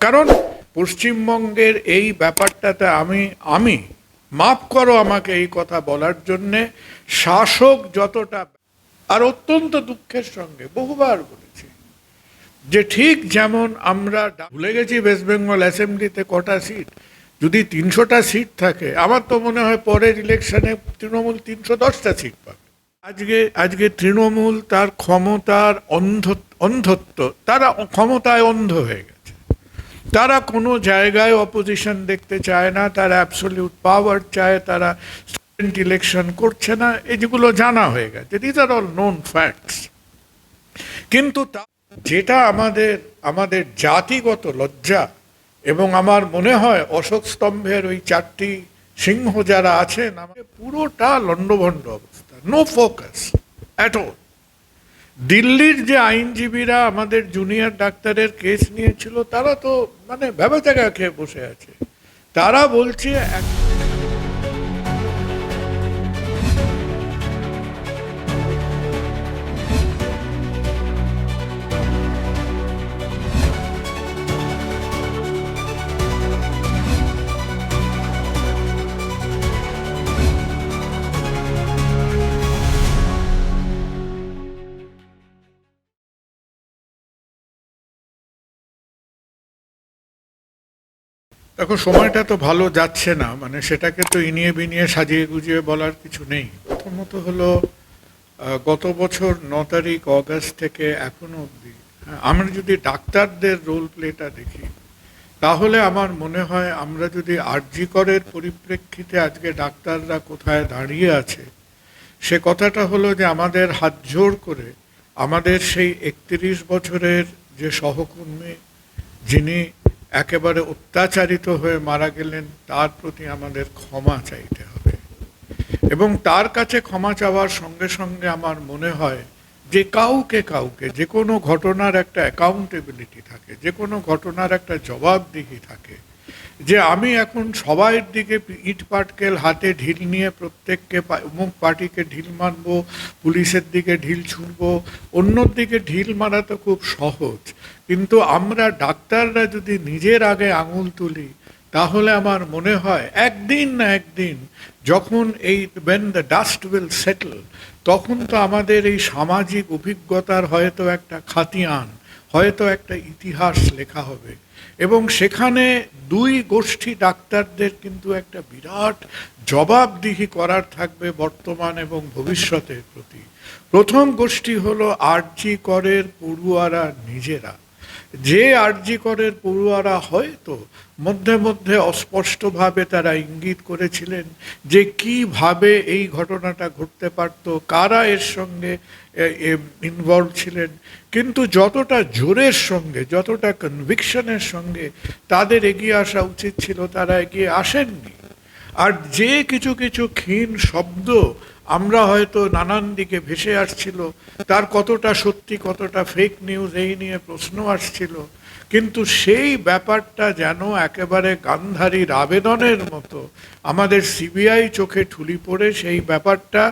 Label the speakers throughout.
Speaker 1: কারণ পশ্চিমবঙ্গের এই ব্যাপারটাতে আমি আমি, মাফ করো আমাকে এই কথা বলার জন্যে, শাসক যতটা আর অত্যন্ত দুঃখের সঙ্গে বহুবার বলেছি যে ঠিক যেমন আমরা ভুলে গেছি ওয়েস্ট বেঙ্গল অ্যাসেম্বলিতে কটা সিট যদি তিনশোটা সিট থাকে, আমার তো মনে হয় পরের ইলেকশনে তৃণমূল তিনশো দশটা সিট পাবে। আজকে আজকে তৃণমূল তার ক্ষমতার অন্ধ অন্ধত্ব, তারা ক্ষমতায় অন্ধ হয়ে গেছে। তারা কোনো জায়গায় অপোজিশন দেখতে চায় না, তারা অ্যাবসলিউট পাওয়ার চায়, তারা স্টুডেন্ট ইলেকশন করছে না এই যেগুলো জানা হয়ে গেছে। These are all known facts কিন্তু যেটা আমাদের আমাদের জাতিগত লজ্জা এবং আমার মনে হয় অশোক স্তম্ভের ওই চারটি সিংহ যারা আছেন, আমাদের পুরোটা লণ্ডভণ্ড অবস্থা। নো ফোকাস অ্যাট অল দিল্লির যে আইনজীবীরা আমাদের জুনিয়র ডাক্তারের কেস নিয়েছিল, তারা তো মানে ভেবে জায়গা খেয়ে বসে আছে। তারা বলছে এক- দেখো সময়টা তো ভালো যাচ্ছে না মানে সেটাকে তো ইনিয়ে বিনিয়ে সাজিয়ে গুজিয়ে বলার কিছু নেই। প্রথমত হলো গত বছর ন তারিখ অগাস্ট থেকে এখনও অবধি হ্যাঁ, আমরা যদি ডাক্তারদের রোল প্লেটা দেখি তাহলে আমার মনে হয় আমরা যদি আরজি করের পরিপ্রেক্ষিতে আজকে ডাক্তাররা কোথায় দাঁড়িয়ে আছে সে কথাটা হলো যে আমাদের হাত জোর করে আমাদের সেই একত্রিশ বছরের যে সহকর্মী যিনি একেবারে অত্যাচারিত হয়ে মারা গেলেন, তার প্রতি আমাদের ক্ষমা চাইতে হবে। এবং তার কাছে ক্ষমা চাওয়ার সঙ্গে সঙ্গে আমার মনে হয় যে কাউকে কাউকে, যে কোনো ঘটনার একটা অ্যাকাউন্টেবিলিটি থাকে, যে কোনো ঘটনার একটা জবাবদিহি থাকে যে আমি এখন সবাইয়ের দিকে ইট পাটকেল হাতে ঢিল নিয়ে প্রত্যেককে অমুক পার্টিকে ঢিল মারবো, পুলিশের দিকে ঢিল ছুঁড়বো, অন্যর দিকে ঢিল মারা তো খুব সহজ। কিন্তু আমরা ডাক্তাররা যদি নিজের আগে আঙুল তুলি, তাহলে আমার মনে হয় একদিন না একদিন যখন এই when the dust will settle তখন তো আমাদের এই সামাজিক অভিজ্ঞতার হয়তো একটা খাতিয়ান, হয়তো একটা ইতিহাস লেখা হবে। এবং সেখানে দুই গোষ্ঠী ডাক্তারদের কিন্তু একটা বিরাট জবাবদিহি করার থাকবে বর্তমান এবং ভবিষ্যতের প্রতি। প্রথম গোষ্ঠী হলো আরজি করের পড়ুয়ারা নিজেরা। যে আরজি করের পড়ুয়ারা হয়তো মধ্যে মধ্যে অস্পষ্টভাবে তারা ইঙ্গিত করেছিলেন যে কীভাবে এই ঘটনাটা ঘটতে পারত, কারা এর সঙ্গে ইনভলভ ছিলেন। কিন্তু যতটা জোরের সঙ্গে, যতটা কনভিকশনের সঙ্গে তাদের এগিয়ে আসা উচিত ছিল, তারা এগিয়ে আসেননি। আর যে কিছু কিছু ক্ষীণ শব্দ আমরা হয়তো নানান দিকে ভেসে আসছিল, তার কতটা সত্যি, কতটা ফেক নিউজ এই নিয়ে প্রশ্ন আসছিল, কিন্তু সেই ব্যাপারটা যেন একেবারে গান্ধারীর আবেদনের মতো, আমাদের সিবিআই চোখে ঠুলি পড়ে সেই ব্যাপারটা,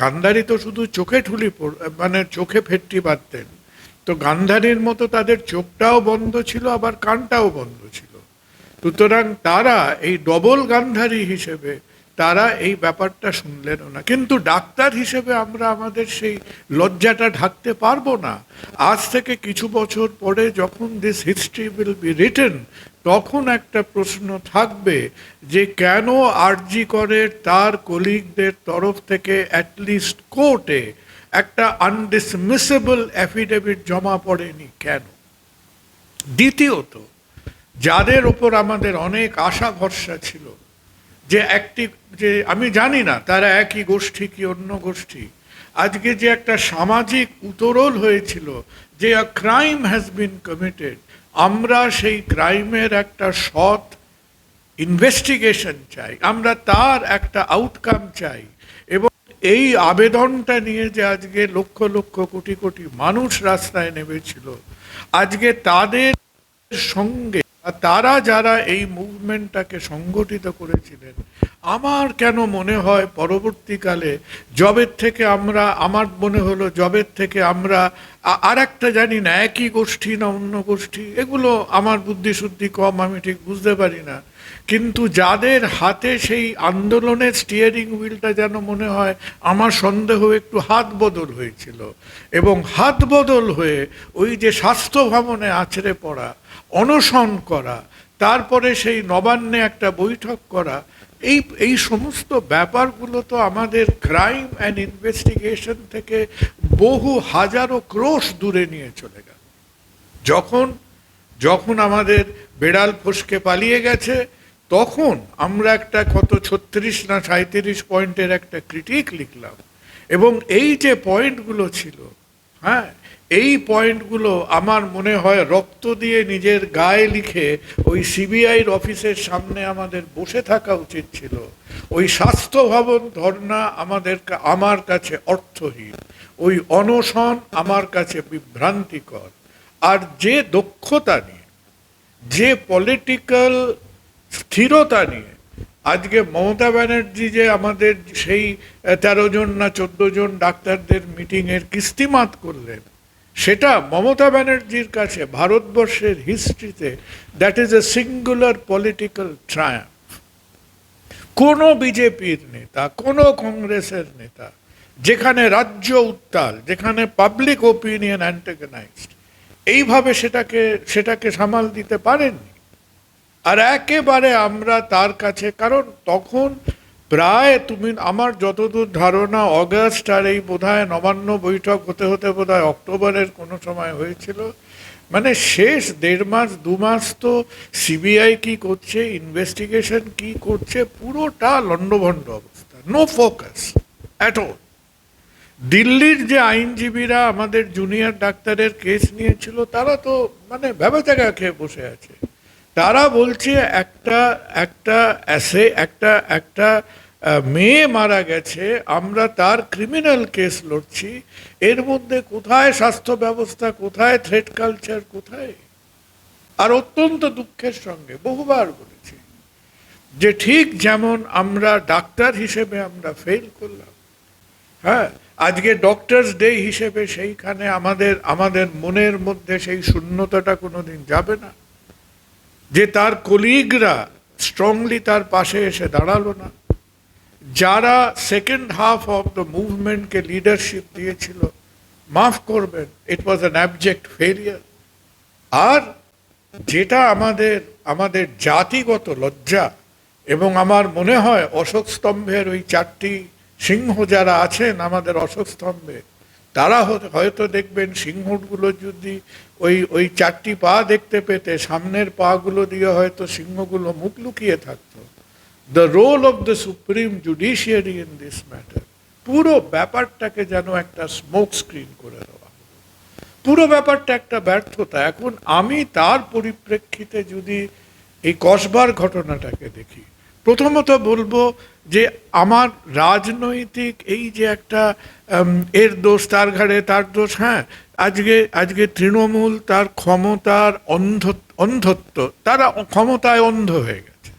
Speaker 1: গান্ধারী তো শুধু চোখে ঠুলি পড় মানে চোখে ফেটটি বাঁধতেন, তো গান্ধারীর মতো তাদের চোখটাও বন্ধ ছিল, আবার কানটাও বন্ধ ছিল, সুতরাং তারা এই ডবল গান্ধারী হিসেবে তারা এই ব্যাপারটা শুনলেনও না। কিন্তু ডাক্তার হিসেবে আমরা আমাদের সেই লজ্জাটা ঢাকতে পারব না। আজ থেকে কিছু বছর পরে যখন this history will be written তখন একটা প্রশ্ন থাকবে যে কেন আরজি করে তার কলিগদের তরফ থেকে অ্যাটলিস্ট কোর্টে একটা আনডিসমিসেবল অ্যাফিডেভিট জমা পড়েনি কেন? দ্বিতীয়ত, যাদের ওপর আমাদের অনেক আশা ভরসা ছিল যে একটি, যে আমি জানি না, তারা একই গোষ্ঠী কি অন্য গোষ্ঠী? আজকে যে একটা সামাজিক উতরল হয়েছিল যে ক্রাইম হ্যাজ বিন কমিটেড আমরা সেই ক্রাইমের একটা সৎ ইনভেস্টিগেশন চাই, আমরা তার একটা আউটকাম চাই। এবং এই আবেদনটা নিয়ে যে আজকে লক্ষ লক্ষ কোটি কোটি মানুষ রাস্তায় নেমেছিল, আজকে তাদের সঙ্গে আর তারা যারা এই মুভমেন্টটাকে সংগঠিত করেছিলেন, আমার কেন মনে হয় পরবর্তীকালে জবের থেকে আমরা, আমার মনে হলো জবের থেকে আমরা আর একটা জানি না, একই গোষ্ঠী না অন্য গোষ্ঠী, এগুলো আমার বুদ্ধিশুদ্ধি কম, আমি ঠিক বুঝতে পারি না। কিন্তু যাদের হাতে সেই আন্দোলনের স্টিয়ারিং হুইলটা যেন মনে হয়, আমার সন্দেহ একটু হাত বদল হয়েছিল। এবং হাত বদল হয়ে ওই যে স্বাস্থ্য ভবনে আছড়ে পড়া, অনশন করা, তারপরে সেই নবান্নে একটা বৈঠক করা, এই এই সমস্ত ব্যাপারগুলো তো আমাদের ক্রাইম অ্যান্ড ইনভেস্টিগেশন থেকে বহু হাজারো ক্রোশ দূরে নিয়ে চলে গেল। যখন যখন আমাদের বেড়াল ফসকে পালিয়ে গেছে তখন আমরা একটা কত ছত্রিশ না সাঁত্রিশ পয়েন্টের একটা ক্রিটিক লিখলাম। এবং এই যে পয়েন্টগুলো ছিল হ্যাঁ এই পয়েন্টগুলো আমার মনে হয় রক্ত দিয়ে নিজের গায়ে লিখে ওই সিবিআইর অফিসের সামনে আমাদের বসে থাকা উচিত ছিল। ওই স্বাস্থ্য ভবন ধর্না আমাদের আমার কাছে অর্থহীন। ওই অনশন আমার কাছে বিভ্রান্তিকর। আর যে দক্ষতা নিয়ে, যে পলিটিক্যাল স্থিরতা নিয়ে। আজকে মমতা ব্যানার্জি যে আমাদের সেই তেরো জন না চোদ্দ জন ডাক্তারদের মিটিংয়ের কিস্তিমাত করলেন, সেটা মমতা ব্যানার্জির কাছে ভারতবর্ষের হিস্ট্রিতে that is a singular political triumph কোনো বিজেপির নেতা, কোনো কংগ্রেসের নেতা, যেখানে রাজ্য উত্তাল, যেখানে পাবলিক ওপিনিয়ন অ্যান্টাগনাইজড এইভাবে সেটাকে সেটাকে সামাল দিতে পারেননি। আর একেবারে আমরা তার কাছে, কারণ তখন প্রায় তুমি আমার যতদূর ধারণা, অগাস্ট আর এই বোধ হয় নবান্ন বৈঠক হতে হতে বোধহয় অক্টোবরের কোনো সময় হয়েছিল। মানে শেষ দেড় মাস, দু মাস তো সিবিআই কি করছে ইনভেস্টিগেশন কি করছে, পুরোটা লণ্ডভণ্ড অবস্থা নো ফোকাস অ্যাট অল দিল্লির যে আইনজীবীরা আমাদের জুনিয়র ডাক্তারের কেস নিয়েছিল, তারা তো মানে ভেবাচাগা খেয়ে বসে আছে। তারা বলছে, একটা একটা অ্যাসে একটা একটা মেয়ে মারা গেছে, আমরা তার ক্রিমিনাল কেস লড়ছি, এর মধ্যে কোথায় স্বাস্থ্য ব্যবস্থা, কোথায় থ্রেড কালচার কোথায়? আর অত্যন্ত দুঃখের সঙ্গে বহুবার বলেছি যে ঠিক যেমন আমরা ডাক্তার হিসেবে আমরা ফেল করলাম হ্যাঁ আজকে ডক্টরস ডে হিসেবে সেইখানে আমাদের আমাদের মনের মধ্যে সেই শূন্যতাটা কোনোদিন যাবে না। যে তার কলিগরা স্ট্রংলি তার পাশে এসে দাঁড়াল না। যারা সেকেন্ড হাফ অফ দ্য মুভমেন্টকে লিডারশিপ দিয়েছিল, মাফ করবেন it was an abject failure আর যেটা আমাদের আমাদের জাতিগত লজ্জা এবং আমার মনে হয় অশোক স্তম্ভের ওই চারটি সিংহ যারা আছেন আমাদের অশোক স্তম্ভে তারা হয়তো- দেখবেন সিংহগুলো যদি ওই ওই চারটি পা দেখতে পেতে, সামনের পাগুলো দিয়ে হয়তো সিংহগুলো মুখ লুকিয়ে থাকতো। The role of the supreme judiciary in this matter পুরো ব্যাপারটাকে যেন একটা স্মোক স্ক্রিন করে দেওয়া। পুরো ব্যাপারটা একটা ব্যর্থতা। এখন আমি তার পরিপ্রেক্ষিতে যদি এই কসবার ঘটনাটাকে দেখি প্রথমত বলব যে আমার রাজনৈতিক এই যে একটা এর দোষ, তার ঘাড়ে তার দোষ হ্যাঁ আজকে আজকে তৃণমূল তার ক্ষমতার অন্ধ, অন্ধত্ব, তারা ক্ষমতায় অন্ধ হয়ে গেছে।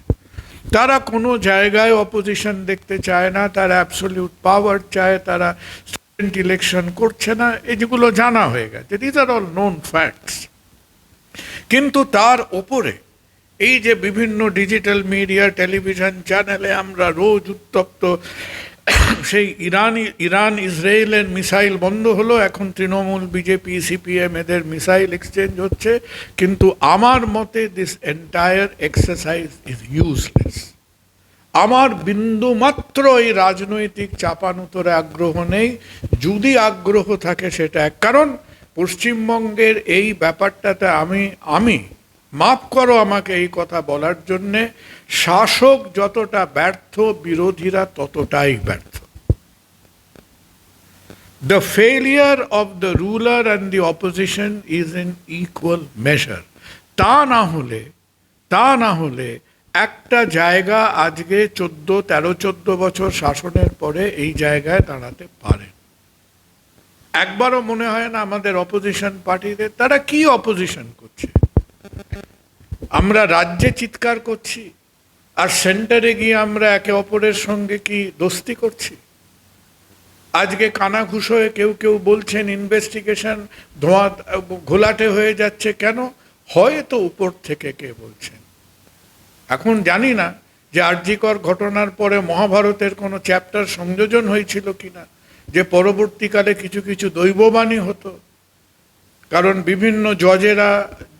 Speaker 1: তারা কোনো জায়গায় অপোজিশন দেখতে চায় না, তারা অ্যাবসলিউট পাওয়ার চায়, তারা স্টুডেন্ট ইলেকশন করছে না এই যেগুলো জানা হয়ে গেছে। These are all known facts কিন্তু তার ওপরে এই যে বিভিন্ন ডিজিটাল মিডিয়া টেলিভিশন চ্যানেলে আমরা রোজ উত্তপ্ত, সেই ইরানি ইরান ইসরায়েলের মিসাইল বন্ধ হলো, এখন তৃণমূল, বিজেপি, সিপিএম এদের মিসাইল এক্সচেঞ্জ হচ্ছে, কিন্তু আমার মতে this entire exercise is useless আমার বিন্দু মাত্র এই রাজনৈতিক চাপানুতরে আগ্রহ নেই, যদি আগ্রহ থাকে সেটা এক কারণ, পশ্চিমবঙ্গের এই ব্যাপারটাতে আমি আমি মাফ করো আমাকে এই কথা বলার জন্যে। শাসক যতটা ব্যর্থ, বিরোধীরা ততটাই ব্যর্থ। The failure of the ruler and the opposition is in equal measure. তা না হলে, তা না হলে একটা জায়গা আজকে চোদ্দ, তেরো, চোদ্দ বছর শাসনের পরে এই জায়গায় দাঁড়াতে পারে। একবারও মনে হয় না আমাদের অপোজিশন পার্টিদের তারা কি অপোজিশন করছে? আমরা রাজ্যে চিৎকার করছি, আর সেন্টারে গিয়ে আমরা একে অপরের সঙ্গে কি দোস্তি করছি? আজকে কানাঘুষ হয়ে কেউ কেউ বলছেন ইনভেস্টিগেশন ধোঁয়া ঘোলাটে হয়ে যাচ্ছে কেন? হয়তো উপর থেকে কে বলছেন। এখন জানি না যে আর্যিকর ঘটনার পরে মহাভারতের কোনো চ্যাপ্টার সংযোজন হয়েছিল কিনা, যে পরবর্তীকালে কিছু কিছু দৈববাণী হতো। কারণ বিভিন্ন জজেরা,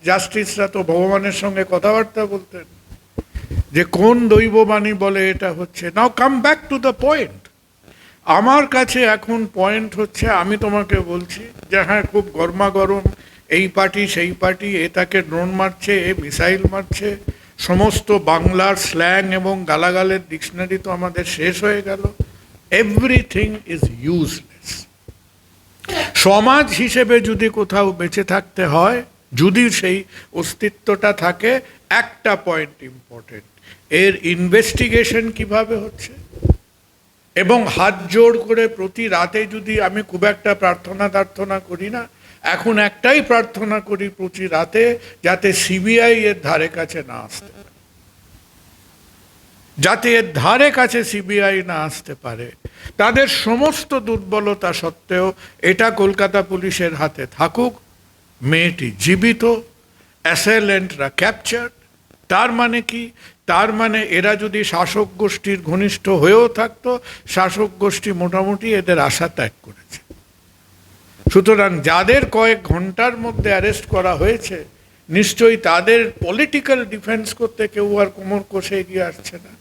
Speaker 1: জাস্টিসরা তো ভগবানের সঙ্গে কথাবার্তা বলতেন যে কোন দৈববাণী বলে এটা হচ্ছে। Now come back to the point আমার কাছে এখন পয়েন্ট হচ্ছে, আমি তোমাকে বলছি যে হ্যাঁ খুব গরমা গরম এই পার্টি, সেই পার্টি, এ তাকে ড্রোন মারছে, এ মিসাইল মারছে, সমস্ত বাংলার স্ল্যাং এবং গালাগালের ডিকশনারি তো আমাদের শেষ হয়ে গেল। এভরিথিং ইজ ইউজলেস সমাজ হিসেবে যদি কোথাও বেঁচে থাকতে হয়, যদি সেই অস্তিত্বটা থাকে, একটা পয়েন্ট ইম্পর্টেন্ট এর ইনভেস্টিগেশন কীভাবে হচ্ছে? এবং হাত জোড় করে প্রতি রাতে যদি আমি খুব একটা প্রার্থনা প্রার্থনা করি না, এখন একটাই প্রার্থনা করি প্রতি রাতে যাতে সিবিআই এর ধারে কাছে না আসতে। যাতে এর ধারে কাছে সিবিআই না আসতে পারে। তাদের সমস্ত দুর্বলতা সত্ত্বেও এটা কলকাতা পুলিশের হাতে থাকুক, মেয়েটি জীবিত অ্যাসেলেন্টরা ক্যাপচার তার মানে কি? তার মানে এরা যদি শাসক গোষ্ঠীর ঘনিষ্ঠ হয়েও থাকতো, শাসক গোষ্ঠী মোটামুটি এদের আশা ত্যাগ করেছে। সুতরাং যাদের কয়েক ঘণ্টার মধ্যে অ্যারেস্ট করা হয়েছে, নিশ্চয়ই তাদের পলিটিক্যাল ডিফেন্স করতে কেউ আর কোমর কষে এগিয়ে আসছে না।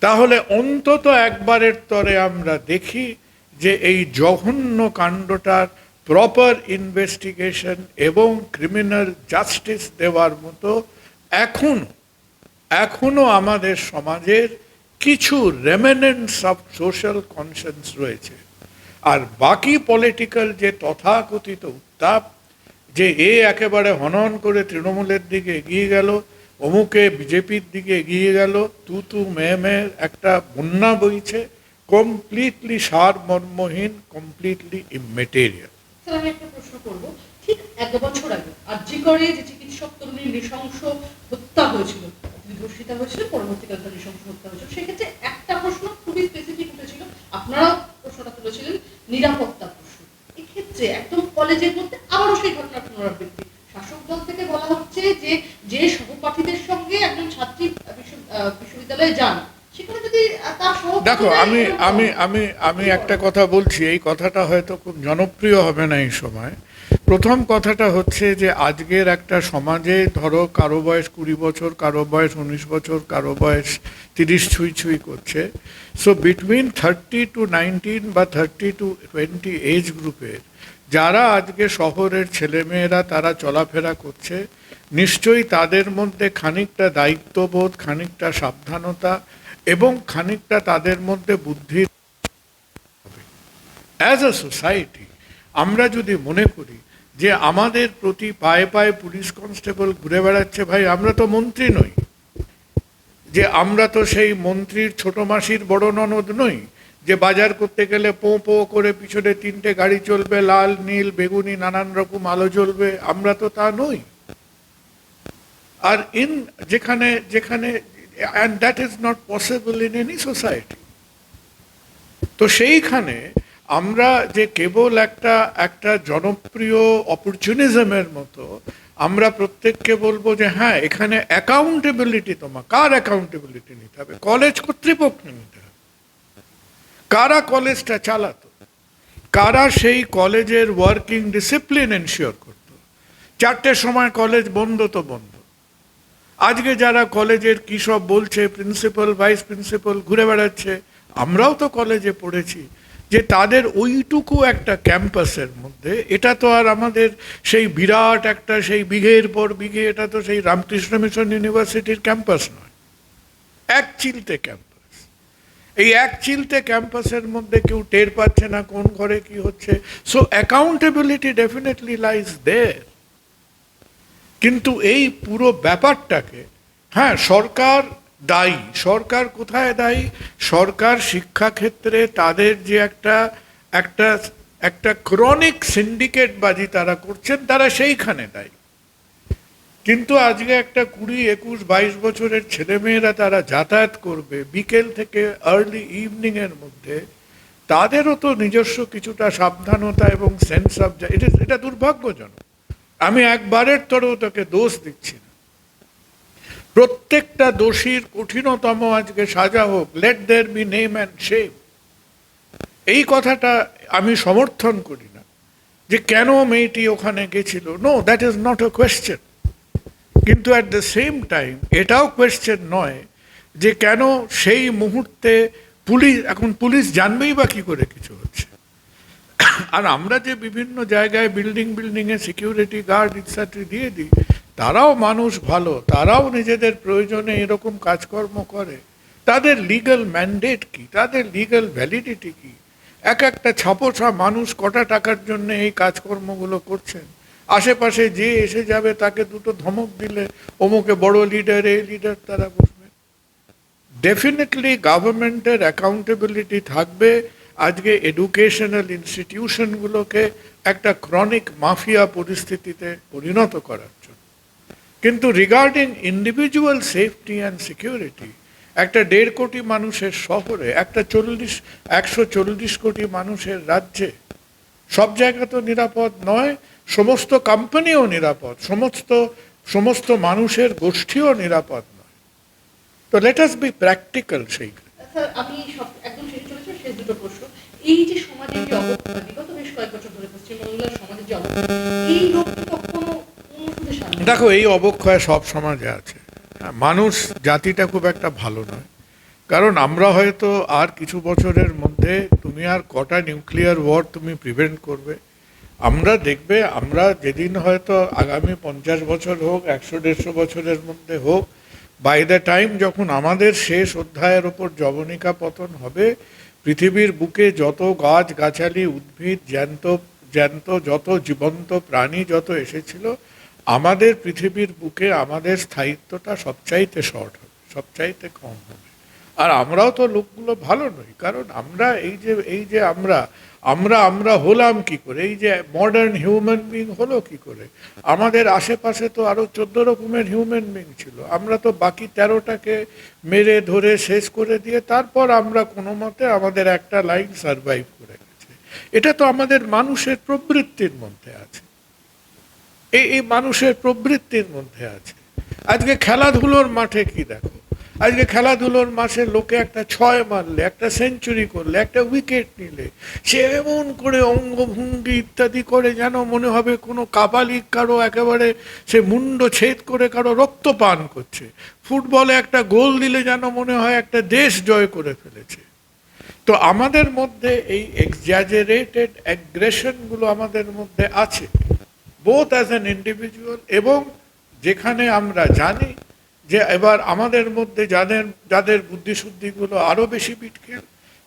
Speaker 1: তাহলে অন্তত একবারের তরে আমরা দেখি যে এই জঘন্য কাণ্ডটার প্রপার ইনভেস্টিগেশন এবং ক্রিমিনাল জাস্টিস দেওয়ার মতো এখন এখনও আমাদের সমাজের কিছু রেমেনেন্টস অফ সোশ্যাল কনসেন্স রয়েছে। আর বাকি পলিটিক্যাল যে তথাকথিত উত্তাপ, যে এ একেবারে হনন করে তৃণমূলের দিকে এগিয়ে গেল অমুকে বিজেপির দিকে এগিয়ে গেল, তু তু মেয়ে মেয়ের একটা বন্যা বইছে কমপ্লিটলি সারমর্মহীন কমপ্লিটলি ইমেটেরিয়াল
Speaker 2: আমি একটা প্রশ্ন ঠিক এক বছর আগে যে চিকিৎসক তরুণীর নৃশংস হত্যা হয়েছিল ধর্ষিতা হয়েছিল, পরবর্তীকালে তার নৃশংস হত্যা হয়েছিল, সেক্ষেত্রে একটা প্রশ্ন খুবই স্পেসিফিক উঠেছিল আপনারা প্রশ্নটা তুলেছিলেন, নিরাপত্তা প্রশ্ন। এক্ষেত্রে একদম কলেজের মধ্যে আবারও সেই ঘটনার পুনরাবৃত্তি। শাসক দল থেকে বলা হচ্ছে যে যে সহপাঠীদের সঙ্গে একজন ছাত্রী বিশ্ববিদ্যালয়ে যান
Speaker 1: দেখো আমি আমি আমি আমি একটা কথা বলছি এই কথাটা হয়তো খুব জনপ্রিয় হবে না এই সময়। প্রথম কথাটা হচ্ছে যে আজকের একটা সমাজে ধরো কারও বয়স কুড়ি বছর কারও বয়স উনিশ বছর কারও বয়স তিরিশ ছুঁই ছুঁই করছে। So between thirty to nineteen বা থার্টি টু টোয়েন্টি এজ গ্রুপের যারা আজকে শহরের ছেলেমেয়েরা, তারা চলাফেরা করছে, নিশ্চয়ই তাদের মধ্যে খানিকটা দায়িত্ববোধ, খানিকটা সাবধানতা এবং খানিকটা তাদের মধ্যে বুদ্ধির অ্যাজ আ সোসাইটি আমরা যদি মনে করি যে আমাদের প্রতি পায়ে পায়ে পুলিশ কনস্টেবল ঘুরে বেড়াচ্ছে, ভাই, আমরা তো মন্ত্রী নই। যে আমরা তো সেই মন্ত্রীর ছোট মাসির বড় ননদ নই। যে বাজার করতে গেলে পো পো করে পিছনে তিনটে গাড়ি চলবে, লাল, নীল, বেগুনি, নানান রকম আলো জ্বলবে। আমরা তো তা নই। আর ইন যেখানে যেখানে and that is not possible in any society তো সেইখানে আমরা যে কেবল একটা একটা জনপ্রিয় অপরচুনিজমের মতো, আমরা প্রত্যেককে বলব যে হ্যাঁ এখানে অ্যাকাউন্টেবিলিটি তোমার কার অ্যাকাউন্টেবিলিটি নিতে হবে? কলেজ কর্তৃপক্ষ নিতে হবে। কারা কলেজটা চালাতো? কারা সেই কলেজের ওয়ার্কিং ডিসিপ্লিন এনশিওর করতো? চারটের সময় কলেজ বন্ধ তো বন্ধ। আজকে যারা কলেজের কী সব বলছে প্রিন্সিপাল ভাইস প্রিন্সিপাল ঘুরে বেড়াচ্ছে, আমরাও তো কলেজে পড়েছি। যে তাদের ওইটুকু একটা ক্যাম্পাসের মধ্যে, এটা তো আর আমাদের সেই বিরাট একটা সেই বিঘের পর বিঘে, এটা তো সেই রামকৃষ্ণ মিশন ইউনিভার্সিটির ক্যাম্পাস নয়। এক চিলতে ক্যাম্পাস। এই এক চিলতে ক্যাম্পাসের মধ্যে কেউ টের পাচ্ছে না কোন ঘরে কি হচ্ছে। So accountability definitely lies there কিন্তু এই পুরো ব্যাপারটাকে হ্যাঁ সরকার দায়ী। সরকার কোথায় দায়ী? সরকার শিক্ষাক্ষেত্রে তাদের যে একটা একটা একটা ক্রনিক সিন্ডিকেট বাজি তারা করছেন, তারা সেইখানে দায়ী। কিন্তু আজকে একটা কুড়ি, একুশ, বাইশ বছরের ছেলেমেয়েরা তারা যাতায়াত করবে বিকেল থেকে আর্লি ইভিনিং এর মধ্যে। তাদেরও তো নিজস্ব কিছুটা সাবধানতা এবং সেন্স অফ এটা এটা দুর্ভাগ্যজনক। আমি একবারের তরেও তাকে দোষ দিচ্ছি না। প্রত্যেকটা দোষীর কঠিনতম আজকে সাজা হোক। Let them be name and shame এই কথাটা আমি সমর্থন করি না যে কেন মেয়েটি ওখানে গেছিল। No that is not a question কিন্তু অ্যাট দ্য সেম টাইম এটাও কোয়েশ্চেন নয় যে কেন সেই মুহূর্তে পুলিশ, এখন পুলিশ জানবেই বা কি করে কিছু হচ্ছে। আর আমরা যে বিভিন্ন জায়গায় বিল্ডিং বিল্ডিংয়ে সিকিউরিটি গার্ড ইত্যাদি দিয়ে দিই, তারাও মানুষ ভালো, তারাও নিজেদের প্রয়োজনে এরকম কাজকর্ম করে। তাদের লিগাল ম্যান্ডেট কি? তাদের লিগাল ভ্যালিডিটি কি? এক একটা ছাপোছা মানুষ কটা টাকার জন্য এই কাজকর্মগুলো করছেন? আশেপাশে যে এসে যাবে, তাকে দুটো ধমক দিলে অমুকে বড় লিডার এই লিডার তারা বসবে। ডেফিনেটলি গভর্নমেন্টের অ্যাকাউন্টেবিলিটি থাকবে। আজকে এডুকেশনাল ইনস্টিটিউশনগুলোকে একটা ক্রনিক মাফিয়া পরিস্থিতিতে পরিণত করার জন্য। কিন্তু regarding individual safety and security একটা দেড় কোটি মানুষের শহরে, একটা চল্লিশ, একশো চল্লিশ কোটি মানুষের রাজ্যে, সব জায়গা তো নিরাপদ নয় সমস্ত কোম্পানিও নিরাপদ সমস্ত সমস্ত মানুষের গোষ্ঠীও নিরাপদ নয়। তো লেট আস বি প্র্যাকটিক্যাল
Speaker 2: সেই আমি একদম শেষে চলেছি শেষ দুটো প্রশ্ন। এই যে সমাজের যে অবক্ষয় বিগত বেশ কয়েক বছর ধরে পশ্চিমবাংলার সমাজের যে অবক্ষয় এই রোগ কখনো
Speaker 1: দেখো এই অবক্ষয় সব সমাজে আছে। হ্যাঁ, মানুষ জাতিটা খুব একটা ভালো নয়। কারণ আমরা হয়তো আর কিছু বছরের মধ্যে তুমি আর কটা নিউক্লিয়ার ওয়ার তুমি প্রিভেন্ট করবে। আমরা দেখবে, আমরা যেদিন হয়তো আগামী পঞ্চাশ বছর হোক, একশো, দেড়শো বছরের মধ্যে হোক বাই দ্য টাইম যখন আমাদের শেষ অধ্যায়ের ওপর জবনিকা পতন হবে, পৃথিবীর বুকে যত গাছ, গাছালি, উদ্ভিদ, জ্যান্ত জ্যান্ত, যত জীবন্ত প্রাণী যত এসেছিল, আমাদের পৃথিবীর বুকে আমাদের স্থায়িত্বটা সবচাইতে শর্ট হবে, সবচাইতে কম হবে। আর আমরাও তো লোকগুলো ভালো নই, কারণ আমরা এই যে এই যে আমরা আমরা আমরা হলাম কি করে? এই যে মডার্ন হিউম্যান বিং হলো কি করে? আমাদের আশেপাশে তো আরও চোদ্দ রকমের হিউম্যান বিং ছিল। আমরা তো বাকি তেরোটাকে মেরে, ধরে, শেষ করে দিয়ে তারপর আমরা কোনো মতে আমাদের একটা লাইন সার্ভাইভ করে গেছে। এটা তো আমাদের মানুষের প্রবৃত্তির মধ্যে আছে। এই এই মানুষের প্রবৃত্তির মধ্যে আছে। আজকে খেলাধুলোর মাঠে কি দেখো? আজকে খেলাধুলোর মাঠে লোকে একটা ছয় মারলে, একটা সেঞ্চুরি করলে, একটা উইকেট নিলে, সে এমন করে অঙ্গভঙ্গি ইত্যাদি করে যেন মনে হবে কোনো কাবালিক কারও একেবারে সে মুন্ড ছেদ করে কারও রক্ত পান করছে। ফুটবলে একটা গোল দিলে যেন মনে হয় একটা দেশ জয় করে ফেলেছে। তো আমাদের মধ্যে এই এক্সাজারেটেড অ্যাগ্রেশনগুলো আমাদের মধ্যে আছে বোথ অ্যাজ অ্যান ইন্ডিভিজুয়াল এবং যেখানে আমরা জানি যে এবার আমাদের মধ্যে যাদের যাদের বুদ্ধিশুদ্ধিগুলো আরও বেশি বিটকেল,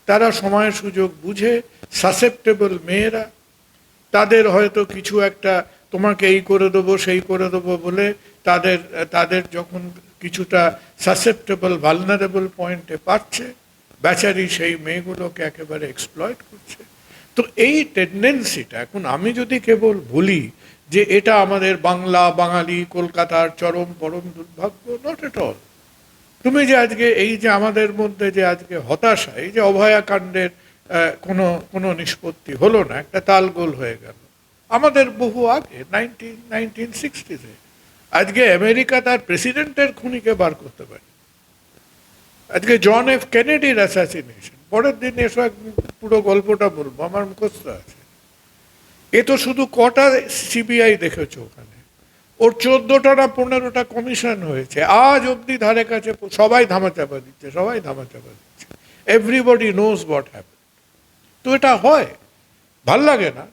Speaker 1: তারা সময় সুযোগ বুঝে সাসেপ্টেবল মেয়েরা, তাদের হয়তো কিছু একটা তোমাকে এই করে দেবো, সেই করে দেবো বলে তাদের তাদের যখন কিছুটা সাসেপ্টেবল ভালনারেবল পয়েন্টে পাচ্ছে, বেচারি সেই মেয়েগুলোকে একেবারে এক্সপ্লয়েট করছে। তো এই টেন্ডেন্সিটা এখন আমি যদি কেবল বলি যে এটা আমাদের বাংলা, বাঙালি, কলকাতার চরম, পরম দুর্ভাগ্য নট এট অল তুমি যে আজকে, এই যে আমাদের মধ্যে যে আজকে হতাশা, এই যে অভয়াকাণ্ডের কোনো কোনো নিষ্পত্তি হলো না, একটা তালগোল হয়ে গেল। আমাদের বহু আগে নাইনটিন নাইনটিন সিক্সটিতে আজকে আমেরিকা তার প্রেসিডেন্টের খুনিকে বার করতে পারে। আজকে জন এফ কেনেডির অ্যাসাসিনেশন, পরের দিন এসব পুরো গল্পটা বলব, আমার মুখস্থ আছে। এ তো শুধু কটা সিবিআই দেখেছ ওখানে। ওর চোদ্দটা না পনেরোটা কমিশন হয়েছে। আজ অবধি ধারে কাছে সবাই ধামাচাপা দিচ্ছে, সবাই ধামাচাপা দিচ্ছে। এভরিবডি নোজ হোয়াট হ্যাপেন তো এটা হয়। ভালো লাগে না।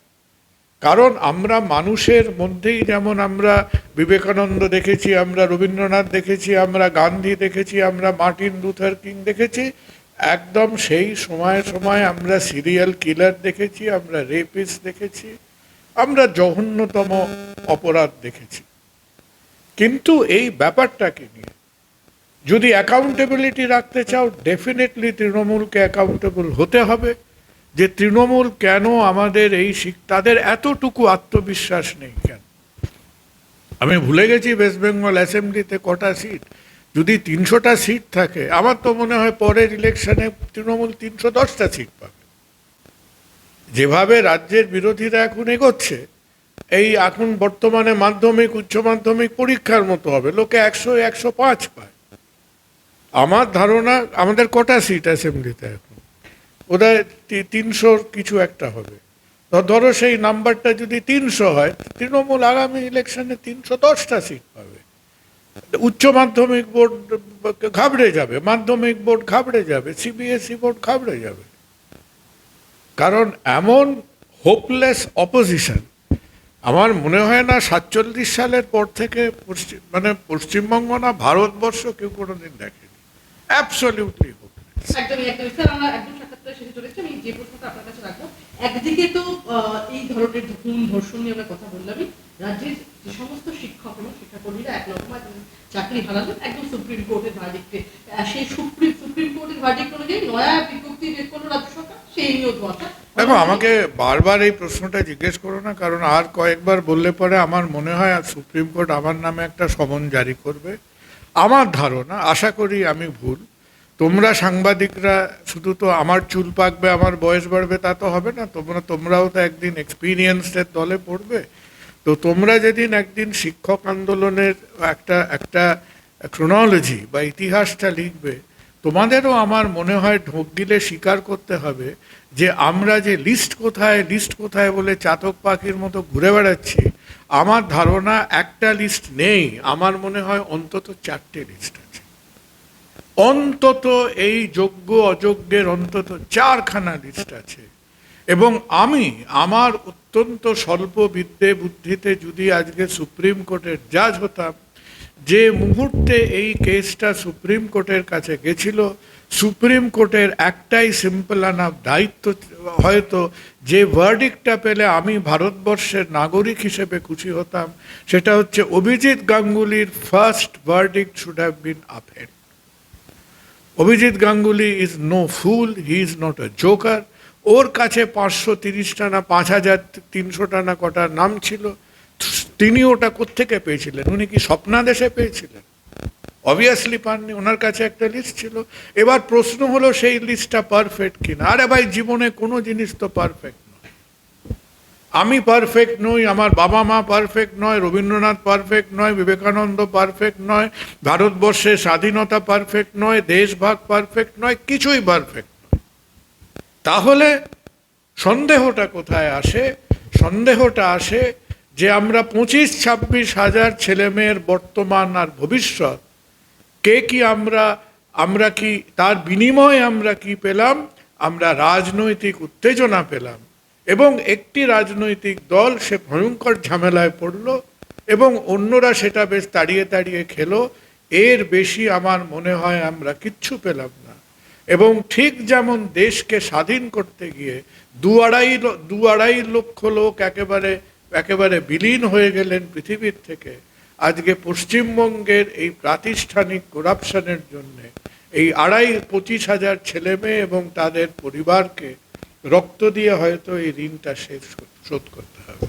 Speaker 1: কারণ আমরা মানুষের মধ্যেই যেমন আমরা বিবেকানন্দ দেখেছি, আমরা রবীন্দ্রনাথ দেখেছি, আমরা গান্ধী দেখেছি, আমরা মার্টিন লুথার কিং দেখেছি, একদম সেই সময় সময় আমরা সিরিয়াল কিলার দেখেছি, আমরা রেপিস দেখেছি আমরা জঘন্যতম অপরাধ দেখেছি। কিন্তু এই ব্যাপারটাকে নিয়ে যদি অ্যাকাউন্টেবিলিটি রাখতে চাও ডেফিনেটলি তৃণমূলকে অ্যাকাউন্টেবল হতে হবে। যে তৃণমূল কেন আমাদের এই তাদের এতটুকু আত্মবিশ্বাস নেই কেন? আমি ভুলে গেছি ওয়েস্ট বেঙ্গল অ্যাসেম্বলিতে কটা সিট যদি তিনশোটা সিট থাকে, আমার তো মনে হয় পরের ইলেকশনে তৃণমূল তিনশো দশটা সিট পাবে। যেভাবে রাজ্যের বিরোধীরা এখন এগোচ্ছে, এই এখন বর্তমানে মাধ্যমিক, উচ্চ মাধ্যমিক পরীক্ষার মতো হবে, লোকে একশো একশো পাঁচ পায়। আমার ধারণা, আমাদের কটা সিট অ্যাসেম্বলিতে এখন? তি- তিনশোর কিছু একটা হবে। ধরো সেই নাম্বারটা যদি তিনশো হয়, তৃণমূল আগামী ইলেকশনে তিনশো দশটা সিট পাবে। উচ্চ মাধ্যমিক বোর্ড ঘাবড়ে যাবে, মাধ্যমিক বোর্ড ঘাবড়ে যাবে সিবিএসই বোর্ড ঘাবড়ে যাবে। কারণ এমন হোপলেস অপোজিশন আমার মনে হয় না সাতচল্লিশ সালের পর থেকে পশ্চিম মানে পশ্চিমবঙ্গ না, ভারতবর্ষ কেউ কোনোদিন দেখেনি। অ্যাবসলিউটলি
Speaker 2: একদিকে তো এই ধরনের ধর্ষণ নিয়ে আমরা কথা রাজ্যের যে সমস্ত শিক্ষক এবং শিক্ষাকর্মীরা এক চাকরি হারালেন। একদম সুপ্রিম কোর্টের ভার্ডিক্টে সেই সুপ্রিম সুপ্রিম কোর্টের ভার্ডিক্ট অনুযায়ী নয়া বিজ্ঞপ্তি
Speaker 1: দেখো, আমাকে বারবার এই প্রশ্নটা জিজ্ঞেস করো না, কারণ আর কয়েকবার বললে পরে আমার মনে হয় আর সুপ্রিম কোর্ট আমার নামে একটা সমন জারি করবে। আমার ধারণা, আশা করি আমি ভুল, তোমরা সাংবাদিকরা শুধু তো আমার চুল পাকবে, আমার বয়স বাড়বে, তা তো হবে না, তোমরা, তোমরাও তো একদিন এক্সপিরিয়েন্সের দলে পড়বে। তো তোমরা যেদিন একদিন শিক্ষক আন্দোলনের একটা একটা ক্রোনোলজি বা ইতিহাসটা লিখবে তোমাদেরও আমার মনে হয় ঢোক গিলে স্বীকার করতে হবে যে আমরা যে লিস্ট কোথায় লিস্ট কোথায় বলে চাতক পাখির মতো ঘুরে বেড়াচ্ছি, আমার ধারণা একটা লিস্ট নেই। আমার মনে হয় অন্তত চারটে লিস্ট আছে। অন্তত এই যোগ্য, অযোগ্যের অন্তত চারখানা লিস্ট আছে। এবং আমি আমার অত্যন্ত স্বল্প বিদ্যে, বুদ্ধিতে যদি আজকে সুপ্রিম কোর্টের জাজ হতাম যে মুহূর্তে এই কেসটা সুপ্রিম কোর্টের কাছে গেছিল, সুপ্রিম কোর্টের একটাই সিম্পল আনাফ দায়িত্ব হয়তো যে ভার্ডিকটা পেলে আমি ভারতবর্ষের নাগরিক হিসেবে খুশি হতাম, সেটা হচ্ছে Abhijit গাঙ্গুলির first verdict should have been upheld Abhijit Ganguly is no fool he is not a joker ওর কাছে পাঁচশো তিরিশটা না পাঁচ হাজার তিনশোটা না কটা নাম ছিল তিনি ওটা কোত্থেকে পেয়েছিলেন? উনি কি স্বপ্নাদেশে পেয়েছিলেন? অবভিয়াসলি পাননি, ওনার কাছে একটা লিস্ট ছিল। এবার প্রশ্ন হলো, সেই লিস্টটা পারফেক্ট কিনা? আরে ভাই, জীবনে কোনো জিনিস তো পারফেক্ট নয়। আমি পারফেক্ট নই, আমার বাবা মা পারফেক্ট নয়, রবীন্দ্রনাথ পারফেক্ট নয়, বিবেকানন্দ পারফেক্ট নয় ভারতবর্ষের স্বাধীনতা পারফেক্ট নয়, দেশভাগ পারফেক্ট নয়, কিছুই পারফেক্ট নয়। তাহলে সন্দেহটা কোথায় আসে? সন্দেহটা আসে যে আমরা পঁচিশ, ছাব্বিশ হাজার ছেলেমেয়ের বর্তমান আর ভবিষ্যৎ, কে কি আমরা আমরা কি, তার বিনিময়ে আমরা কি পেলাম? আমরা রাজনৈতিক উত্তেজনা পেলাম। এবং একটি রাজনৈতিক দল সে ভয়ঙ্কর ঝামেলায় পড়ল এবং অন্যরা সেটা বেশ তাড়িয়ে তাড়িয়ে খেলো। এর বেশি আমার মনে হয় আমরা কিচ্ছু পেলাম না। এবং ঠিক যেমন দেশকে স্বাধীন করতে গিয়ে দু আড়াই দু আড়াই লক্ষ লোক একেবারে একেবারে বিলীন হয়ে গেলেন পৃথিবীর থেকে। আজকে পশ্চিমবঙ্গের এই প্রাতিষ্ঠানিক করাপশনের জন্য এই আড়াই পঁচিশ হাজার ছেলে মেয়ে এবং তাদের পরিবারকে রক্ত দিয়ে হয়তো এই ঋণটা শেষ শোধ করতে হবে।